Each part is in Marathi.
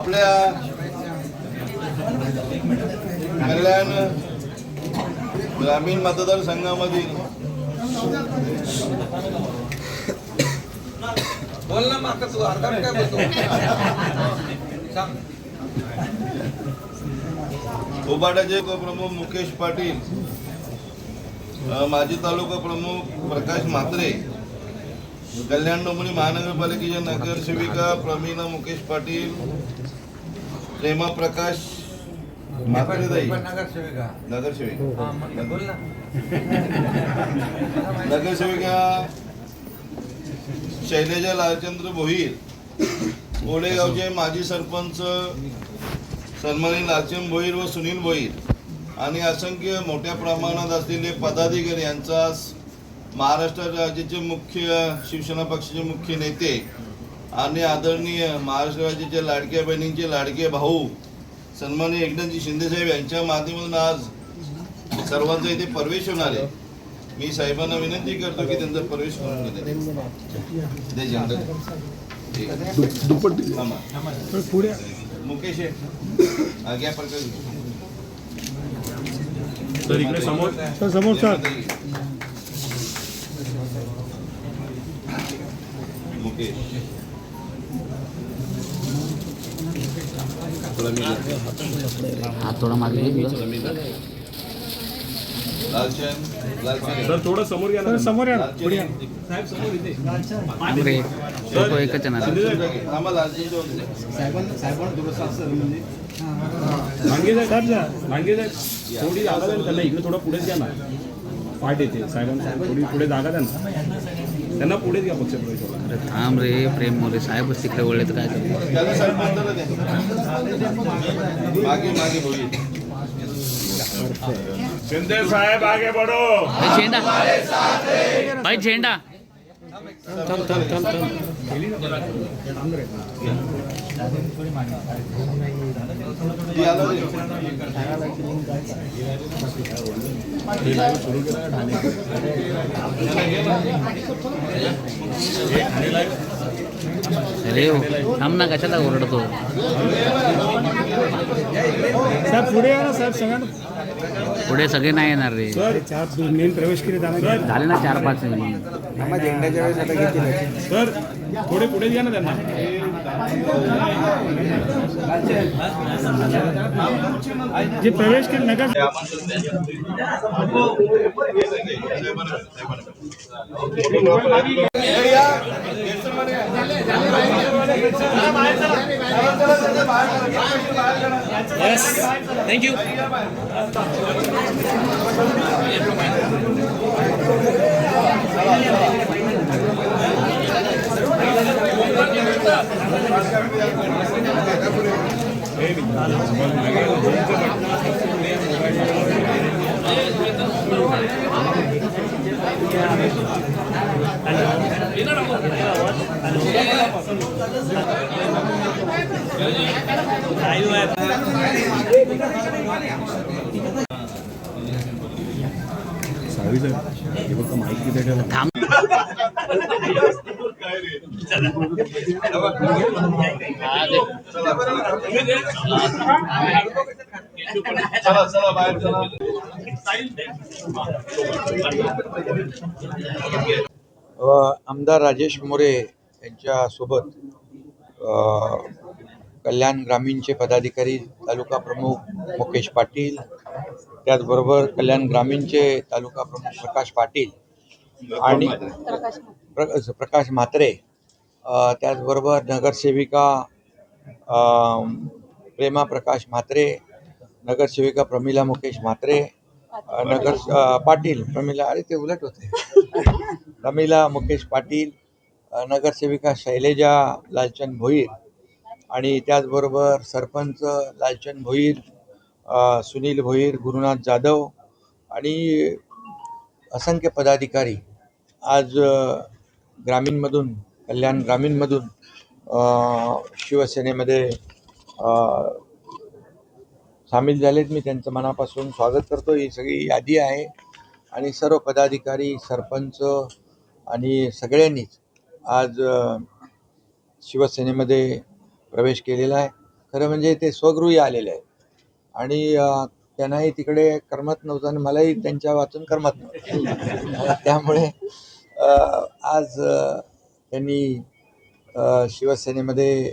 आपल्या कल्याण ग्रामीण मतदारसंघामधील उबाडाचे प्रमुख मुकेश पाटील माजी तालुका प्रमुख प्रकाश म्हात्रे कल्याण डोंबिवली महानगरपालिकेच्या नगरसेविका प्रमीना मुकेश पाटील प्रेमा प्रकाश नगरसेविका? नगरसेविका शैलेजा लालचंद्र भोईर गोडेगावचे माजी सरपंच सन्मानी लालचंद भोईर व सुनील भोईर आणि असंख्य मोठ्या प्रमाणात असलेले पदाधिकारी यांचा महाराष्ट्र राज्याचे मुख्य शिवसेना पक्षाचे मुख्य नेते आणि आदरणीय महाराष्ट्र राज्याच्या लाडक्या बहिणींचे लाडके भाऊ सन्माननीय एकनाथजी शिंदेसाहेब यांच्या माध्यमातून आज सर्वांचा इथे प्रवेश होणार आहे मी साहेबांना विनंती करतो की त्यांचा प्रवेश करून मुकेश समोर. सर समोर हात थोडा मागे सर थोडं समोर सर समोर या. या. अरे फोटो एकच येणार साहेब साहेब साहेब. थोडी इकडे थोडं पुढेच घ्या ना. पाठ येते. साहेबांना थोडी पुढे जागा द्या ना. त्यांना पुढेच घ्या पक्ष प्रवेशाला अरे थांब रे प्रेम मोरे साहेबच तिकडे वळले तर काय करतो शिंदे साहेब आगे बढो. भाई झेंडा. भाई झेंडा. थांब थांब थांब थांब. ती आलं रे. अरे हो, थांब ना कशाला ओरडतो? साहेब पुढे या ना साहेब सगळ्यांना. पुढे सगळे नाही येणार रे. सर चार मेन प्रवेश केले झाले ना चार पाच मिनिट. सर थोडे पुढे घ्या ना त्यांना जे प्रवेश केले नगर हे या. गेटसमोर या. थँक्यू थांब चला चला बाहेर चला व आमदार राजेश मोरे यांच्यासोबत सोबत कल्याण ग्रामीणचे पदाधिकारी तालुका प्रमुख मुकेश पाटील त्याचबरोबर कल्याण ग्रामीणचे तालुका प्रमुख प्रकाश पाटील आणि प्र- प्रकाश म्हात्रे त्याचबरोबर नगरसेविका प्रेमा प्रकाश म्हात्रे नगरसेविका प्रमिला मुकेश म्हात्रे नगर पाटील प्रमिला अरे ते उलट होते. प्रमिला मुकेश पाटील नगरसेविका शैलेजा लालचंद भोईर आणि त्याचबरोबर सरपंच लालचंद भोईर सुनील भोईर गुरुनाथ जाधव आणि असंख्य पदाधिकारी आज ग्रामीणमधून कल्याण ग्रामीणमधून शिवसेनेमध्ये सामील झालेत. मी त्यांचं मनापासून स्वागत करतो. ही सगळी यादी आहे. आणि सर्व पदाधिकारी सरपंच आणि सगळ्यांनीच आज शिवसेनेमध्ये प्रवेश केलेला आहे. खरं म्हणजे ते स्वगृही आलेले आहेत. आणि त्यांनाही तिकडे करमत नव्हतं आणि मलाही त्यांच्या वाचून करमत नव्हतं. त्यामुळे आज त्यांनी शिवसेनेमध्ये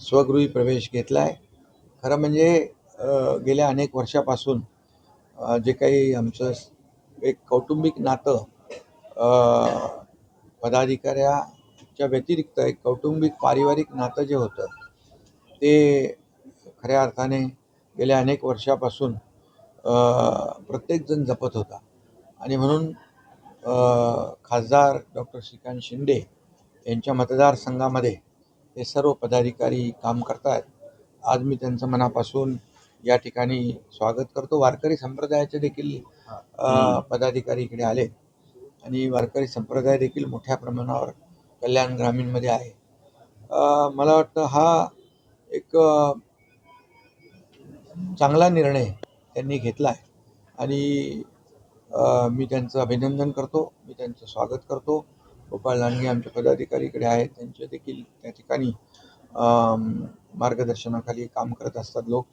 स्वगृही प्रवेश घेतला आहे खरं म्हणजे गेल्या अनेक वर्षापासून जे काही आमचं एक कौटुंबिक नातं पदाधिकाऱ्याच्या व्यतिरिक्त एक कौटुंबिक पारिवारिक नातं जे होतं ते खऱ्या अर्थाने गेल्या अनेक वर्षापासून प्रत्येकजण जपत होता. आणि म्हणून खासदार डॉक्टर श्रीकांत शिंदे यांच्या मतदारसंघामध्ये हे सर्व पदाधिकारी काम करतात आज मी त्यांचं मनापासून या ठिकाणी स्वागत करतो. वारकरी संप्रदायाचे देखील पदाधिकारी इकडे आले आणि वारकरी संप्रदाय देखील मोठ्या प्रमाणावर कल्याण ग्रामीणमध्ये आहे. मला वाटतं हा एक चांगला निर्णय त्यांनी घेतला आहे आणि मी त्यांचं अभिनंदन करतो मी त्यांचं स्वागत करतो. गोपाळ लांडगे आमचे पदाधिकारी इकडे आहेत त्यांचे देखील त्या ठिकाणी मार्गदर्शनाखाली काम करत असतात लोक.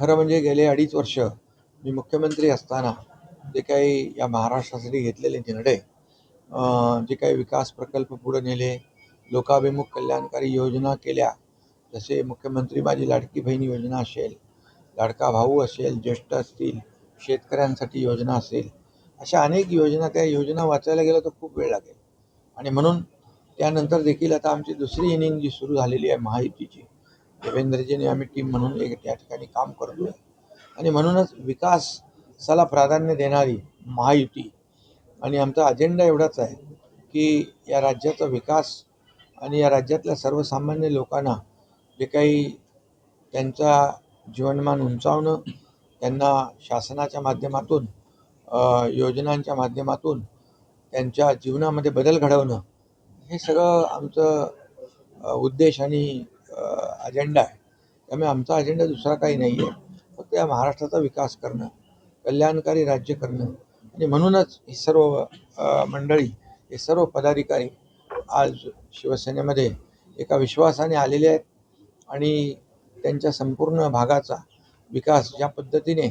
खरं म्हणजे गेले अडीच वर्ष मी मुख्यमंत्री असताना जे काही या महाराष्ट्रासाठी घेतलेले निर्णय जे काही विकास प्रकल्प पुढे नेले लोकाभिमुख कल्याणकारी योजना केल्या जसे मुख्यमंत्री माझी लाडकी बहीण योजना असेल लाडका भाऊ असेल ज्येष्ठ असतील शेतकऱ्यांसाठी योजना असेल अशा अनेक योजना त्या योजना वाचायला गेलं तर खूप वेळ लागेल. आणि म्हणून त्यानंतर देखील आता आमची दुसरी इनिंग जी सुरू झालेली आहे महायुतीची देवेंद्रजीने आम्ही टीम म्हणून एक त्या ठिकाणी काम करतोय. आणि म्हणूनच विकासाला प्राधान्य देणारी महायुती आणि आमचा अजेंडा एवढाच आहे की या राज्याचा विकास आणि या राज्यातल्या सर्वसामान्य लोकांना जे काही त्यांचा जीवनमान उंचावणं त्यांना शासनाच्या माध्यमातून योजनांच्या माध्यमातून त्यांच्या जीवनामध्ये बदल घडवणं हे सगळं आमचं उद्देश आणि अजेंडा आहे. त्यामुळे आमचा अजेंडा दुसरा काही नाही आहे फक्त या महाराष्ट्राचा विकास करणं कल्याणकारी राज्य करणं आणि म्हणूनच ही सर्व मंडळी हे सर्व पदाधिकारी आज शिवसेनेमध्ये एका विश्वासाने आलेले आहेत आणि त्यांच्या संपूर्ण भागाचा विकास ज्या पद्धतीने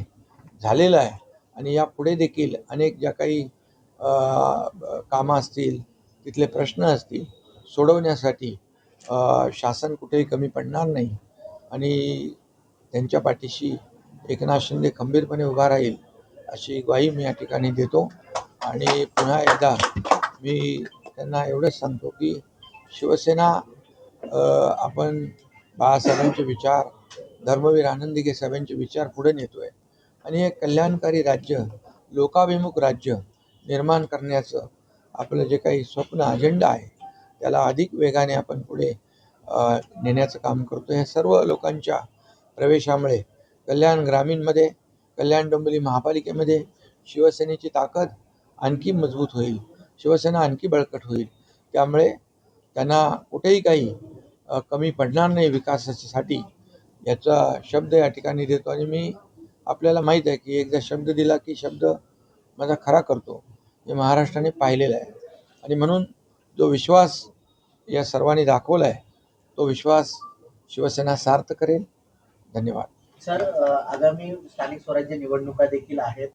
झालेला आहे आणि यापुढे देखील अनेक ज्या काही कामं असतील तिथले प्रश्न असतील सोडवण्यासाठी शासन कुठेही कमी पडणार नाही आणि त्यांच्या पाठीशी एकनाथ शिंदे खंबीरपणे उभा राहील अशी ग्वाही मी या ठिकाणी देतो. आणि पुन्हा एकदा मी त्यांना एवढंच सांगतो की शिवसेना आपण बाळासाहेबांचे विचार धर्मवीर आनंदीगे साहेबांचे विचार पुढे नेतो आहे आणि हे कल्याणकारी राज्य लोकाभिमुख राज्य निर्माण करण्याचं आपलं जे काही स्वप्न अजेंडा आहे त्याला अधिक वेगाने आपण पुढे नेण्याचं काम करतो हे सर्व लोकांच्या प्रवेशामुळे कल्याण ग्रामीणमध्ये कल्याण डोंबिवली महापालिकेमध्ये शिवसेनेची ताकद आणखी मजबूत होईल. शिवसेना आणखी बळकट होईल. त्यामुळे त्यांना कुठेही काही कमी पडणार नाही विकासासाठी. याचा शब्द या ठिकाणी देतो. आणि मी आपल्याला माहीत आहे की एकदा शब्द दिला की शब्द माझा खरा करतो. हे महाराष्ट्राने पाहिलेलं आहे. आणि म्हणून जो विश्वास या सर्वांनी दाखवला आहे तो विश्वास शिवसेना सार्थ करेल. धन्यवाद. सर आगामी स्थानिक स्वराज्य निवडणुका देखील आहेत.